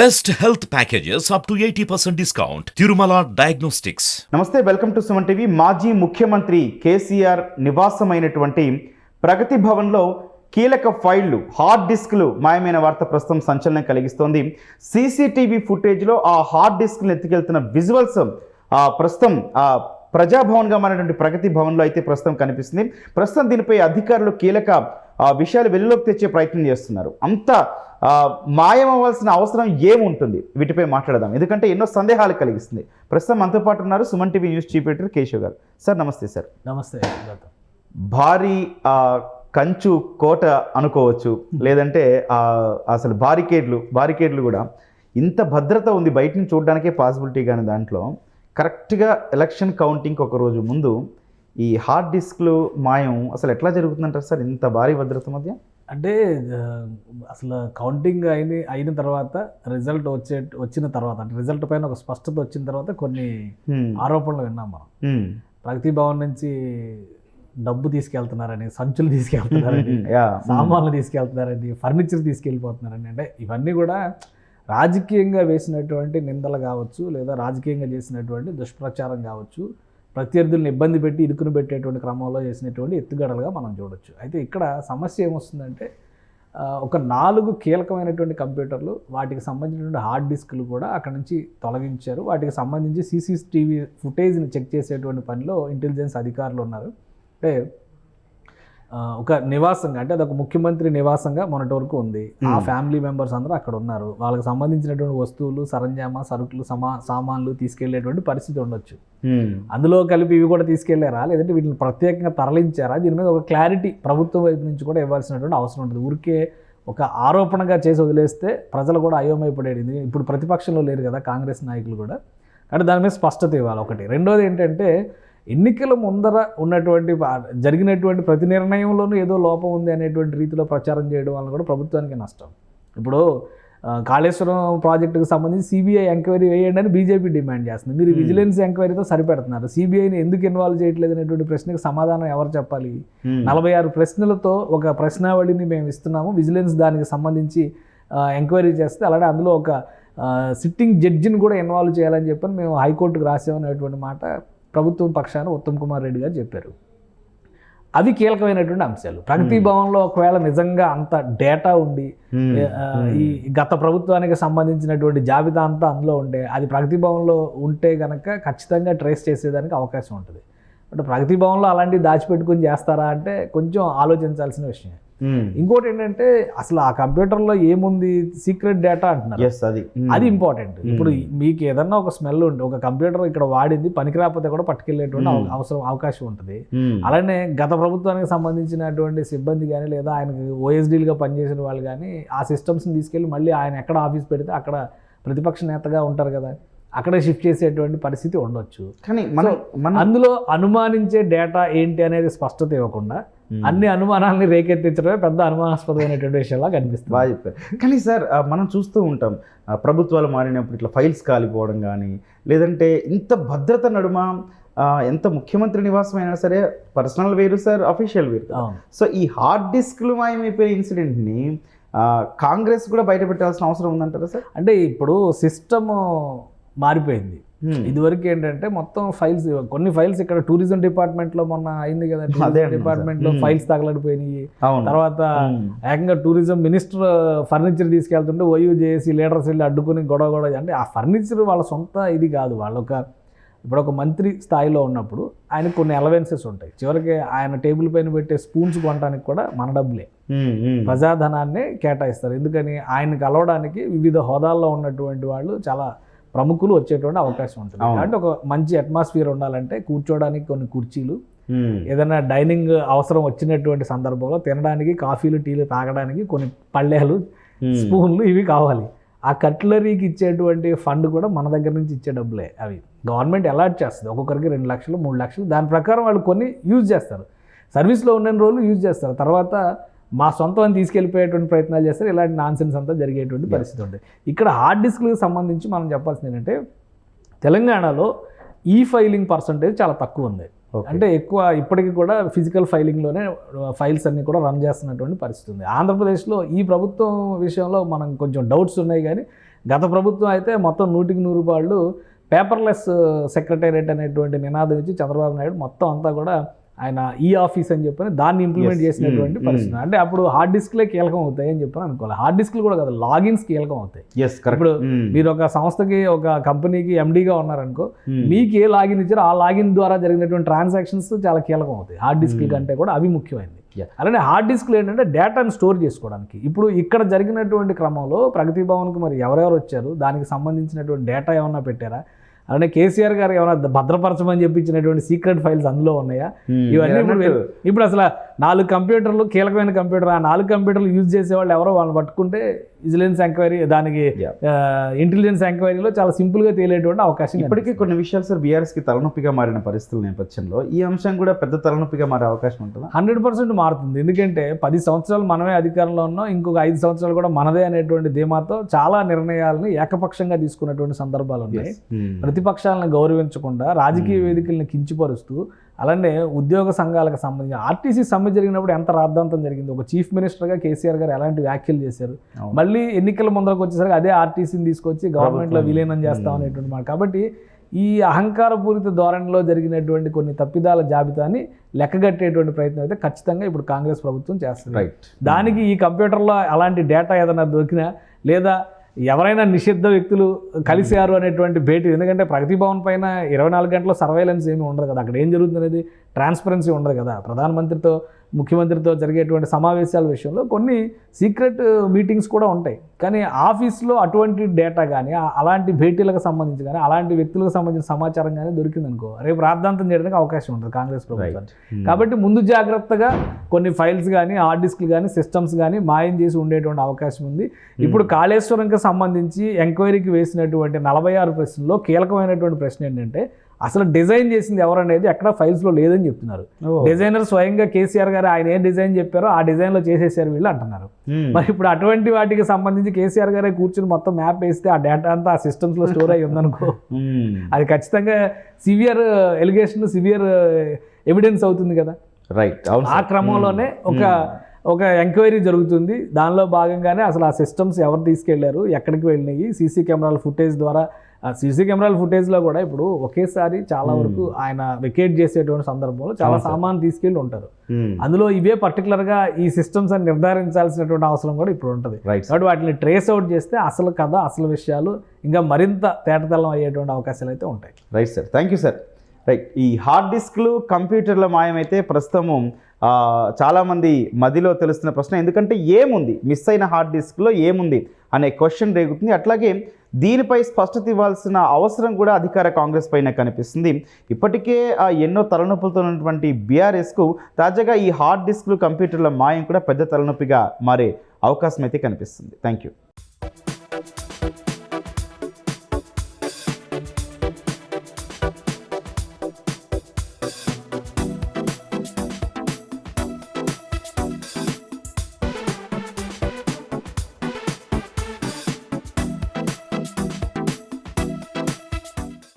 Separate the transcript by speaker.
Speaker 1: Best health packages up to eighty percent discount Tirumala diagnostics
Speaker 2: నమస్తే welcome to Suman TV. మాజీ ముఖ్యమంత్రి కేసీఆర్ నివాసమైనటువంటి ప్రగతి భవన్లో కీలక ఫైళ్ళు హార్డ్ డిస్క్లు మాయమైన వార్త ప్రస్తుతం సంచలనం కలిగిస్తోంది. సీసీటీవీ ఫుటేజ్లో ఆ హార్డ్ డిస్క్లు ఎత్తుకెళ్తున్న విజువల్స్ ప్రస్తుతం ఆ ప్రజాభవన్గా మారినటువంటి ప్రగతి భవన్లో అయితే ప్రస్తుతం కనిపిస్తుంది. ప్రస్తుతం దీనిపై అధికారులు కీలక విషయాలు వెలుగులోకి తెచ్చే ప్రయత్నం చేస్తున్నారు. అంత మాయమవ్వాల్సిన అవసరం ఏముంటుంది? వీటిపై మాట్లాడదాం. ఎందుకంటే ఎన్నో సందేహాలు కలిగిస్తుంది. ప్రస్తుతం మనతో పాటు ఉన్నారు Suman TV news chief editor Keshav గారు. సార్ నమస్తే సార్.
Speaker 3: నమస్తే.
Speaker 2: భారీ కంచు కోట అనుకోవచ్చు. లేదంటే అసలు బారికేడ్లు బారికేడ్లు కూడా. ఇంత భద్రత ఉంది బయట నుంచి చూడడానికే పాసిబిలిటీ కానీ దాంట్లో. కరెక్ట్గా ఎలక్షన్ కౌంటింగ్కి ఒక రోజు ముందు ఈ హార్డ్ డిస్క్లు మాయం అసలు ఎట్లా జరుగుతుందంటారు సార్? ఇంత భారీ భద్రత మధ్య?
Speaker 3: అంటే అసలు కౌంటింగ్ అయిన అయిన తర్వాత రిజల్ట్ వచ్చే వచ్చిన తర్వాత అంటే రిజల్ట్ పైన ఒక స్పష్టత వచ్చిన తర్వాత కొన్ని. ఆరోపణలు విన్నాం మనం. ప్రగతి భవన్ నుంచి డబ్బు తీసుకెళ్తున్నారని సంచులు తీసుకెళ్తున్నారని. సామాన్లు తీసుకెళ్తున్నారని ఫర్నిచర్ తీసుకెళ్ళిపోతున్నారని అంటే ఇవన్నీ కూడా రాజకీయంగా వేసినటువంటి నిందలు కావచ్చు లేదా రాజకీయంగా చేసినటువంటి దుష్ప్రచారం కావచ్చు ప్రత్యర్థులను ఇబ్బంది పెట్టి ఇరుకును పెట్టేటువంటి క్రమంలో చేసినటువంటి ఎత్తుగడలుగా మనం చూడొచ్చు. అయితే ఇక్కడ సమస్య ఏమొస్తుందంటే ఒక నాలుగు కీలకమైనటువంటి కంప్యూటర్లు వాటికి సంబంధించినటువంటి హార్డ్ డిస్క్లు కూడా అక్కడ నుంచి తొలగించారు. వాటికి సంబంధించి సీసీటీవీ ఫుటేజ్ని చెక్ చేసేటువంటి పనిలో ఇంటెలిజెన్స్ అధికారులు ఉన్నారు. అంటే ఒక నివాసంగా అంటే అదొక ముఖ్యమంత్రి నివాసంగా మొన్నటి వరకు ఉంది. ఆ ఫ్యామిలీ మెంబర్స్ అందరూ అక్కడ ఉన్నారు. వాళ్ళకి సంబంధించినటువంటి వస్తువులు సరంజామా సరుకులు సమా సామాన్లు తీసుకెళ్ళేటువంటి పరిస్థితి ఉండొచ్చు.
Speaker 2: హ్మ్.
Speaker 3: అందులో కలిపి ఇవి కూడా తీసుకెళ్ళారా లేదంటే వీటిని ప్రత్యేకంగా తరలించారా? దీని మీద ఒక క్లారిటీ ప్రభుత్వం వైపు నుంచి కూడా ఇవ్వాల్సినటువంటి అవసరం ఉంటుంది. ఊరికే ఒక ఆరోపణగా చేసి వదిలేస్తే ప్రజలు కూడా అయోమయపడేది. ఇప్పుడు ప్రతిపక్షంలో లేరు కదా కాంగ్రెస్ నాయకులు కూడా. అంటే దాని మీద స్పష్టత ఇవ్వాలి ఒకటి. రెండోది ఏంటంటే ఎన్నికల ముందర ఉన్నటువంటి జరిగినటువంటి ప్రతి నిర్ణయంలోనూ ఏదో లోపం ఉంది అనేటువంటి రీతిలో ప్రచారం చేయడం వల్ల కూడా ప్రభుత్వానికి నష్టం. ఇప్పుడు కాళేశ్వరం ప్రాజెక్టుకు సంబంధించి సిబిఐ ఎంక్వైరీ వేయండి అని బీజేపీ డిమాండ్ చేస్తుంది. మీరు విజిలెన్స్ ఎంక్వైరీతో సరిపెడుతున్నారు. సిబిఐని ఎందుకు ఇన్వాల్వ్ చేయట్లేదు అనేటువంటి ప్రశ్నకు సమాధానం ఎవరు చెప్పాలి. నలభై ఆరు ప్రశ్నలతో ఒక ప్రశ్నావళిని మేము ఇస్తున్నాము. విజిలెన్స్ దానికి సంబంధించి ఎంక్వైరీ చేస్తే అలాగే అందులో ఒక సిట్టింగ్ జడ్జిని కూడా ఇన్వాల్వ్ చేయాలని చెప్పని మేము హైకోర్టుకు రాసామనేటువంటి మాట ప్రభుత్వం పక్షాన ఉత్తమ్ కుమార్ రెడ్డి గారు చెప్పారు. అవి కీలకమైనటువంటి అంశాలు. ప్రగతి భవన్లో ఒకవేళ నిజంగా అంత డేటా ఉండి ఈ గత ప్రభుత్వానికి సంబంధించినటువంటి జాబితా అంతా అందులో ఉంటే అది ప్రగతి భవన్లో ఉంటే కనుక ఖచ్చితంగా ట్రేస్ చేసేదానికి అవకాశం ఉంటుంది. అంటే ప్రగతి భవన్లో అలాంటివి దాచిపెట్టుకుని చేస్తారా అంటే కొంచెం ఆలోచించాల్సిన విషయం. ఇంకోటి ఏంటంటే అసలు ఆ కంప్యూటర్లో ఏముంది? సీక్రెట్ డేటా అంటున్నారు.
Speaker 2: అది. హ్మ్.
Speaker 3: అది ఇంపార్టెంట్. ఇప్పుడు మీకు ఏదన్నా ఒక స్మెల్ ఉండి ఒక కంప్యూటర్ ఇక్కడ వాడింది పనికిరాకపోతే కూడా పట్టుకెళ్ళేటువంటి అవ- అవసరం అవకాశం ఉంటుంది. అలానే గత ప్రభుత్వానికి సంబంధించినటువంటి సిబ్బంది కానీ లేదా ఆయనకు ఓఎస్డీలుగా పనిచేసిన వాళ్ళు కానీ ఆ సిస్టమ్స్ని తీసుకెళ్ళి మళ్ళీ ఆయన ఎక్కడ ఆఫీస్ పెడితే అక్కడ ప్రతిపక్ష నేతగా ఉంటారు కదా అక్కడే షిఫ్ట్ చేసేటువంటి పరిస్థితి ఉండొచ్చు.
Speaker 2: కానీ మనం
Speaker 3: అందులో అనుమానించే డేటా ఏంటి అనేది స్పష్టత ఇవ్వకుండా అన్ని అనుమానాలని రేకెత్తించడమే పెద్ద అనుమానాస్పదమైనటువంటి విషయంలా కనిపిస్తుంది.
Speaker 2: బాగా చెప్పారు. కానీ సార్ మనం చూస్తూ ఉంటాం ప్రభుత్వాలు మారినప్పుడు ఇట్లా ఫైల్స్ కాలిపోవడం కానీ లేదంటే ఇంత భద్రత నడుమ ఎంత ముఖ్యమంత్రి నివాసం అయినా సరే పర్సనల్ వేరు సార్ అఫీషియల్ వేరు. సో ఈ హార్డ్ డిస్క్లు మాయమైపోయిన ఇన్సిడెంట్ని కాంగ్రెస్ కూడా బయట పెట్టాల్సిన అవసరం ఉందంటారా సార్?
Speaker 3: అంటే ఇప్పుడు సిస్టమ్ మారిపోయింది.
Speaker 2: Hmm.
Speaker 3: ఇదివరకు ఏంటంటే మొత్తం ఫైల్స్ కొన్ని ఫైల్స్ ఇక్కడ టూరిజం డిపార్ట్మెంట్లో మొన్న అయింది కదా డిపార్ట్మెంట్లో
Speaker 2: సార్.
Speaker 3: ఫైల్స్ తగలడిపోయినాయి. తర్వాత
Speaker 2: Hmm.
Speaker 3: ఏకంగా టూరిజం మినిస్టర్ ఫర్నిచర్ తీసుకెళ్తుంటే ఓయూ చేసి లీడర్స్ వెళ్ళి అడ్డుకుని గొడవ గొడవ అంటే ఆ ఫర్నిచర్ వాళ్ళ సొంత ఇది కాదు. వాళ్ళ ఒక ఇప్పుడు ఒక మంత్రి స్థాయిలో ఉన్నప్పుడు ఆయనకు కొన్ని అలవెన్సెస్ ఉంటాయి. చివరికి ఆయన టేబుల్ పైన పెట్టే స్పూన్స్ కొనడానికి కూడా మన డబ్బులే.
Speaker 2: Hmm, hmm.
Speaker 3: ప్రజాధనాన్ని కేటాయిస్తారు. ఎందుకని ఆయన కలవడానికి వివిధ హోదాల్లో ఉన్నటువంటి వాళ్ళు చాలా ప్రముఖులు వచ్చేటువంటి అవకాశం ఉంటుంది. అంటే ఒక మంచి అట్మాస్ఫియర్ ఉండాలంటే కూర్చోడానికి కొన్ని కుర్చీలు. ఏదైనా డైనింగ్ అవసరం వచ్చినటువంటి సందర్భంలో తినడానికి కాఫీలు టీలు తాగడానికి కొన్ని పళ్ళేలు. స్పూన్లు ఇవి కావాలి. ఆ కట్లరీకి ఇచ్చేటువంటి ఫండ్ కూడా మన దగ్గర నుంచి ఇచ్చే డబ్బులే అవి. గవర్నమెంట్ అలాట్ చేస్తుంది. ఒక్కొక్కరికి రెండు లక్షలు మూడు లక్షలు. దాని ప్రకారం వాళ్ళు కొన్ని యూజ్ చేస్తారు. సర్వీస్లో ఉన్న రోజులు యూజ్ చేస్తారు. తర్వాత మా సొంతం తీసుకెళ్ళిపోయేటువంటి ప్రయత్నాలు చేస్తారు. ఇలాంటి నాన్సెన్స్ అంతా జరిగేటువంటి పరిస్థితి ఉంటుంది. ఇక్కడ హార్డ్ డిస్క్లకు సంబంధించి మనం చెప్పాల్సింది ఏంటంటే తెలంగాణలో ఈ ఫైలింగ్ పర్సంటేజ్ చాలా తక్కువ ఉంది. అంటే ఎక్కువ ఇప్పటికీ కూడా ఫిజికల్ ఫైలింగ్లోనే ఫైల్స్ అన్ని కూడా రన్ చేస్తున్నటువంటి పరిస్థితి ఉంది. ఆంధ్రప్రదేశ్లో ఈ ప్రభుత్వం విషయంలో మనం కొంచెం డౌట్స్ ఉన్నాయి కానీ గత ప్రభుత్వం అయితే మొత్తం నూటికి నూరు రూపాయలు పేపర్లెస్ సెక్రటేరియట్ అనేటువంటి నినాదం ఇచ్చి చంద్రబాబు నాయుడు మొత్తం అంతా కూడా ఆయన ఈ ఆఫీస్ అని చెప్పని దాన్ని ఇంప్లిమెంట్. చేసినటువంటి
Speaker 2: Mm,
Speaker 3: పరిస్థితి. అంటే అప్పుడు హార్డ్ డిస్క్లే కీలకం అవుతాయి అని చెప్పని అనుకోవాలి. హార్డ్ డిస్క్లు కూడా కదా లాగిన్స్ కీలకం అవుతాయి ఇప్పుడు మీరు ఒక సంస్థకి ఒక కంపెనీకి ఎండీగా ఉన్నారనుకో మీకు ఏ లాగిన్ ఇచ్చారో ఆ లాగిన్ ద్వారా జరిగినటువంటి ట్రాన్సాక్షన్స్ చాలా కీలకం అవుతాయి హార్డ్ డిస్క్ కంటే కూడా అవి ముఖ్యమైనది
Speaker 2: Yeah.
Speaker 3: అలానే హార్డ్ డిస్క్లు ఏంటంటే డేటాను స్టోర్ చేసుకోవడానికి. ఇప్పుడు ఇక్కడ జరిగినటువంటి క్రమంలో ప్రగతి భవన్కి మరి ఎవరెవరు వచ్చారు? దానికి సంబంధించినటువంటి డేటా ఏమన్నా పెట్టారా? అలానే కేసీఆర్ గారు ఏమైనా భద్రపరచమని చెప్పించినటువంటి సీక్రెట్ ఫైల్స్ అందులో ఉన్నాయా? ఇవన్నీ ఇప్పుడు అసలు నాలుగు కంప్యూటర్లు కీలకమైన కంప్యూటర్. ఆ నాలుగు కంప్యూటర్లు యూజ్ చేసేవాళ్ళు ఎవరో వాళ్ళని పట్టుకుంటే విజిలెన్స్ ఎంక్వైరీ దానికి. ఇంటెలిజెన్స్ ఎంక్వైరీలో చాలా సింపుల్గా తేలేటువంటి అవకాశం
Speaker 2: ఇప్పటికీ కొన్ని విషయాలు సార్ బీఆర్ఎస్కి తలనొప్పిగా మారిన పరిస్థితుల నేపథ్యంలో ఈ అంశం కూడా పెద్ద తలనొప్పిగా మారే అవకాశం ఉంటుందా?
Speaker 3: హండ్రెడ్ పర్సెంట్ మారుతుంది. ఎందుకంటే పది సంవత్సరాలు మనమే అధికారంలో ఉన్నాం ఇంకొక ఐదు సంవత్సరాలు కూడా మనదే అనేటువంటి ధీమాతో చాలా నిర్ణయాలను ఏకపక్షంగా తీసుకున్నటువంటి సందర్భాలు ఉన్నాయి. ప్రతిపక్షాలను గౌరవించకుండా రాజకీయ వేదికల్ని కించిపరుస్తూ అలానే ఉద్యోగ సంఘాలకు సంబంధించి ఆర్టీసీ సమ్మె జరిగినప్పుడు ఎంత రాద్ధాంతం జరిగింది? ఒక చీఫ్ మినిస్టర్గా కేసీఆర్ గారు ఎలాంటి వ్యాఖ్యలు చేశారు. మళ్ళీ ఎన్నికల ముందరకు వచ్చేసరికి అదే ఆర్టీసీని తీసుకొచ్చి గవర్నమెంట్లో. విలీనం చేస్తాం అనేటువంటి మాట. కాబట్టి ఈ అహంకారపూరిత ధోరణిలో జరిగినటువంటి కొన్ని తప్పిదాల జాబితాని లెక్కగట్టేటువంటి ప్రయత్నం అయితే ఖచ్చితంగా ఇప్పుడు కాంగ్రెస్ ప్రభుత్వం చేస్తుంది. దానికి ఈ కంప్యూటర్లో అలాంటి డేటా ఏదైనా దొరికినా లేదా ఎవరైనా నిషిద్ధ వ్యక్తులు కలిసారు అనేటువంటి భేటీ ఎందుకంటే ప్రగతి భవన్ పైన ఇరవై నాలుగు గంటల సర్వేలెన్స్ ఏమి ఉండదు కదా. అక్కడ ఏం జరుగుతుంది అనేది ట్రాన్స్పరెన్సీ ఉండదు కదా. ప్రధానమంత్రితో ముఖ్యమంత్రితో జరిగేటువంటి సమావేశాల విషయంలో కొన్ని సీక్రెట్ మీటింగ్స్ కూడా ఉంటాయి. కానీ ఆఫీస్లో అటువంటి డేటా కానీ అలాంటి భేటీలకు సంబంధించి కానీ అలాంటి వ్యక్తులకు సంబంధించిన సమాచారం కానీ దొరికిందనుకో రేపు రాద్ధాంతం చేయడానికి అవకాశం ఉంటుంది కాంగ్రెస్ ప్రభుత్వం కాబట్టి ముందు జాగ్రత్తగా కొన్ని ఫైల్స్ కానీ హార్డ్ డిస్క్లు కానీ సిస్టమ్స్ కానీ మాయం చేసి ఉండేటువంటి అవకాశం ఉంది. ఇప్పుడు కాళేశ్వరంకి సంబంధించి ఎంక్వైరీకి వేసినటువంటి నలభై ఆరు ప్రశ్నల్లో కీలకమైనటువంటి ప్రశ్న ఏంటంటే అసలు డిజైన్ చేసింది ఎవరనేది ఎక్కడ ఫైల్స్లో లేదని చెప్తున్నారు. డిజైనర్ స్వయంగా కేసీఆర్ గారు ఆయన ఏ డిజైన్ చెప్పారో ఆ డిజైన్లో చేసేసారు వీళ్ళు అంటున్నారు. మరి ఇప్పుడు అటువంటి వాటికి సంబంధించి కేసీఆర్ గారే కూర్చుని మొత్తం మ్యాప్ వేస్తే ఆ డేటా అంతా ఆ సిస్టమ్స్లో స్టోర్ అయ్యి ఉందనుకో. అది ఖచ్చితంగా సివియర్ ఎలిగేషన్ సివియర్ ఎవిడెన్స్ అవుతుంది కదా.
Speaker 2: రైట్.
Speaker 3: ఆ. క్రమంలోనే ఒక ఒక ఎంక్వైరీ జరుగుతుంది. దానిలో భాగంగానే అసలు ఆ సిస్టమ్స్ ఎవరు తీసుకెళ్ళారు ఎక్కడికి వెళ్ళినాయి సీసీ కెమెరాల ఫుటేజ్ ద్వారా ఆ సీసీ కెమెరాల ఫుటేజ్లో కూడా ఇప్పుడు ఒకేసారి చాలా వరకు ఆయన వెకేట్ చేసేటువంటి సందర్భంలో చాలా సామాన్ తీసుకెళ్ళి ఉంటారు. అందులో ఇవే పర్టికులర్గా ఈ సిస్టమ్స్ అని నిర్ధారించాల్సినటువంటి అవసరం కూడా ఇప్పుడు ఉంటుంది. కాబట్టి వాటిని ట్రేస్ అవుట్ చేస్తే అసలు కథ అసలు విషయాలు ఇంకా మరింత తేటతెల్లం అయ్యేటువంటి అవకాశాలు అయితే ఉంటాయి.
Speaker 2: Right sir thank you sir right ఈ హార్డ్ డిస్క్లు కంప్యూటర్ల మాయమైతే ప్రస్తుతము ఆ, చాలామంది మదిలో తెలుస్తున్న ప్రశ్న ఎందుకంటే ఏముంది? మిస్ అయిన హార్డ్ డిస్క్లో ఏముంది? అనే క్వశ్చన్ రేగుతుంది. అట్లాగే దీనిపై స్పష్టత ఇవ్వాల్సిన అవసరం కూడా అధికార కాంగ్రెస్ పైన కనిపిస్తుంది. ఇప్పటికే ఆ, ఎన్నో తలనొప్పులతో ఉన్నటువంటి బీఆర్ఎస్కు తాజాగా ఈ హార్డ్ డిస్క్లు కంప్యూటర్ల మాయం కూడా పెద్ద తలనొప్పిగా మారే అవకాశం అయితే కనిపిస్తుంది. Thank you